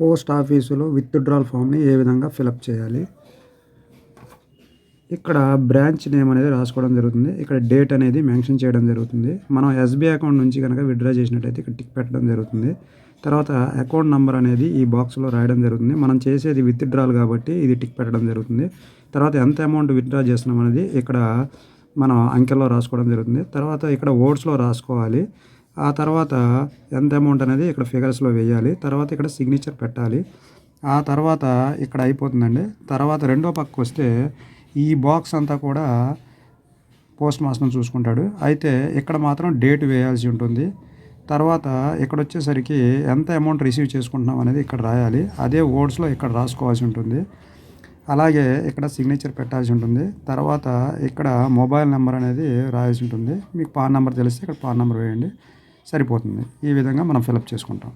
Post ఆఫీసులో withdrawal ఫామ్ని ఏ విధంగా ఫిలప్ చేయాలి? ఇక్కడ బ్రాంచ్ నేమ్ అనేది రాసుకోవడం జరుగుతుంది. ఇక్కడ డేట్ అనేది మెన్షన్ చేయడం జరుగుతుంది. మనం ఎస్బీఐ అకౌంట్ నుంచి కనుక విత్డ్రా చేసినట్టయితే ఇక్కడ టిక్ పెట్టడం జరుగుతుంది. తర్వాత అకౌంట్ నెంబర్ అనేది ఈ బాక్స్లో రాయడం జరుగుతుంది. మనం చేసేది విత్డ్రాల్ కాబట్టి ఇది టిక్ పెట్టడం జరుగుతుంది. తర్వాత ఎంత అమౌంట్ విత్డ్రా చేస్తున్నాం అనేది ఇక్కడ మనం అంకెల్లో రాసుకోవడం జరుగుతుంది. తర్వాత ఇక్కడ ఓట్స్లో రాసుకోవాలి. ఆ తర్వాత ఎంత అమౌంట్ అనేది ఇక్కడ ఫిగర్స్లో వేయాలి తర్వాత ఇక్కడ సిగ్నేచర్ పెట్టాలి. ఆ తర్వాత ఇక్కడ అయిపోతుందండి. తర్వాత రెండో పక్కకు వస్తే ఈ బాక్స్ అంతా కూడా పోస్ట్ మాస్టర్ చూసుకుంటాడు. అయితే ఇక్కడ మాత్రం డేట్ వేయాల్సి ఉంటుంది. తర్వాత ఇక్కడ వచ్చేసరికి ఎంత అమౌంట్ రిసీవ్ చేసుకుంటున్నాం అనేది ఇక్కడ రాయాలి. అదే ఓడ్స్లో ఇక్కడ రాసుకోవాల్సి ఉంటుంది. అలాగే ఇక్కడ సిగ్నేచర్ పెట్టాల్సి ఉంటుంది. తర్వాత ఇక్కడ మొబైల్ నెంబర్ అనేది రాయాల్సి ఉంటుంది. మీకు పాన్ నెంబర్ తెలిస్తే ఇక్కడ పాన్ నెంబర్ వేయండి. సరిపోతుంది. ఈ విధంగా మనం ఫిలప్ చేసుకుంటాం.